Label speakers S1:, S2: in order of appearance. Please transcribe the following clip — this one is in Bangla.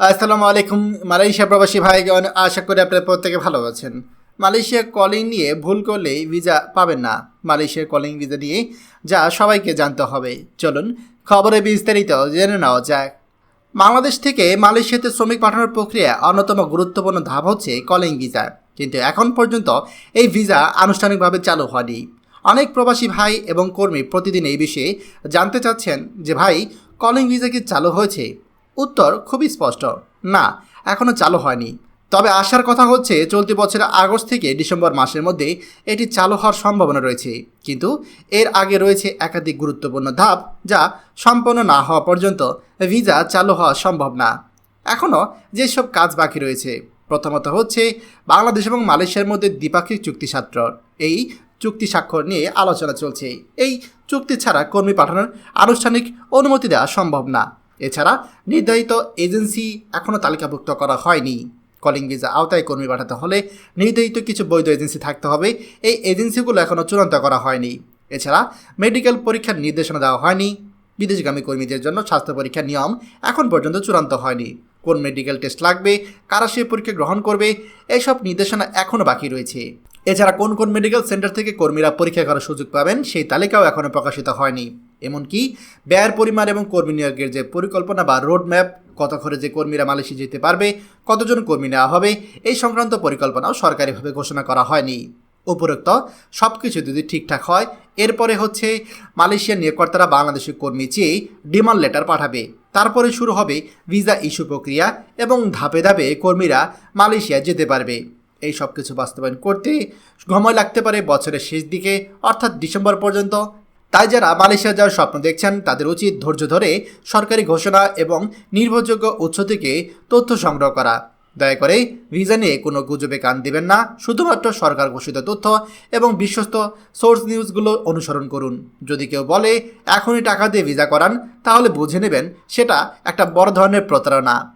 S1: আসসালামু আলাইকুম, মালয়েশিয়া প্রবাসী ভাইগণ, আশা করি আপনারা প্রত্যেকে ভালো আছেন। মালয়েশিয়া কলিং নিয়ে ভুল করলেই ভিসা পাবেন না। মালয়েশিয়ার কলিং ভিসা নিয়ে যা সবাইকে জানতে হবে। চলুন খবরে বিস্তারিত জেনে নেওয়া যাক। বাংলাদেশ থেকে মালয়েশিয়াতে শ্রমিক পাঠানোর প্রক্রিয়া অন্যতম গুরুত্বপূর্ণ ধাপ হচ্ছে কলিং ভিসা কিন্তু এখন পর্যন্ত এই ভিসা আনুষ্ঠানিকভাবে চালু হয়নি। অনেক প্রবাসী ভাই এবং কর্মী প্রতিদিন এই বিষয়ে জানতে চাচ্ছেন যে ভাই কলিং ভিসা কি চালু হয়েছে? উত্তর খুবই স্পষ্ট। না এখনও চালু হয়নি। তবে আসার কথা হচ্ছে, চলতি বছরের আগস্ট থেকে ডিসেম্বর মাসের মধ্যে এটি চালু হওয়ার সম্ভাবনা রয়েছে। কিন্তু এর আগে রয়েছে একাধিক গুরুত্বপূর্ণ ধাপ যা সম্পন্ন না হওয়া পর্যন্ত ভিসা চালু হওয়া সম্ভব না। এখনও যেসব কাজ বাকি রয়েছে, প্রথমত হচ্ছে বাংলাদেশ এবং মালয়েশিয়ার মধ্যে দ্বিপাক্ষিক চুক্তি স্বাক্ষর। এই চুক্তি স্বাক্ষর নিয়ে আলোচনা চলছে। এই চুক্তি ছাড়া কর্মী পাঠানোর আনুষ্ঠানিক অনুমতি দেওয়া সম্ভব না। এছাড়া নির্ধারিত এজেন্সি এখনও তালিকাভুক্ত করা হয়নি। কলিং ভিসা আওতায় কর্মী পাঠাতে হলে নির্ধারিত কিছু বৈধ এজেন্সি থাকতে হবে। এই এজেন্সিগুলো এখনও চূড়ান্ত করা হয়নি। এছাড়া মেডিকেল পরীক্ষার নির্দেশনা দেওয়া হয়নি। বিদেশগামী কর্মীদের জন্য স্বাস্থ্য পরীক্ষার নিয়ম এখন পর্যন্ত চূড়ান্ত হয়নি। কোন মেডিকেল টেস্ট লাগবে, কারা সে পরীক্ষা গ্রহণ করবে এইসব নির্দেশনা এখনও বাকি রয়েছে। এছাড়া কোন কোন মেডিকেল সেন্টার থেকে কর্মীরা পরীক্ষা করার সুযোগ পাবেন, সেই তালিকাও এখনও প্রকাশিত হয়নি। এমনকি ব্যয়ের পরিমাণ এবং কর্মী নিয়োগের যে পরিকল্পনা বা রোড ম্যাপ কত খরচে কর্মীরা মালয়েশিয়া যেতে পারবে, কতজন কর্মী নেওয়া হবে, এই সংক্রান্ত পরিকল্পনাও সরকারিভাবে ঘোষণা করা হয়নি। উপরোক্ত সব কিছু যদি ঠিকঠাক হয়, এরপরে হচ্ছে মালয়েশিয়ার নিয়োগকর্তারা বাংলাদেশের কর্মী চেয়ে ডিমান্ড লেটার পাঠাবে। তারপরে শুরু হবে ভিসা ইস্যু প্রক্রিয়া এবং ধাপে ধাপে কর্মীরা মালয়েশিয়া যেতে পারবে। এই সব কিছু বাস্তবায়ন করতে সময় লাগতে পারে বছরের শেষ দিকে, অর্থাৎ ডিসেম্বর পর্যন্ত। তাই যারা মালয়েশিয়া যাওয়ার স্বপ্ন দেখছেন, তাদের উচিত ধৈর্য ধরে সরকারি ঘোষণা এবং নির্ভরযোগ্য উৎস থেকে তথ্য সংগ্রহ করা। দয়া করে ভিসা নিয়ে কোনো গুজবে কান দিবেন না। শুধুমাত্র সরকার ঘোষিত তথ্য এবং বিশ্বস্ত সোর্স নিউজগুলো অনুসরণ করুন। যদি কেউ বলে, এখনই টাকা দিয়ে ভিসা করান, তাহলে বুঝে নেবেন সেটা একটা বড় ধরনের প্রতারণা।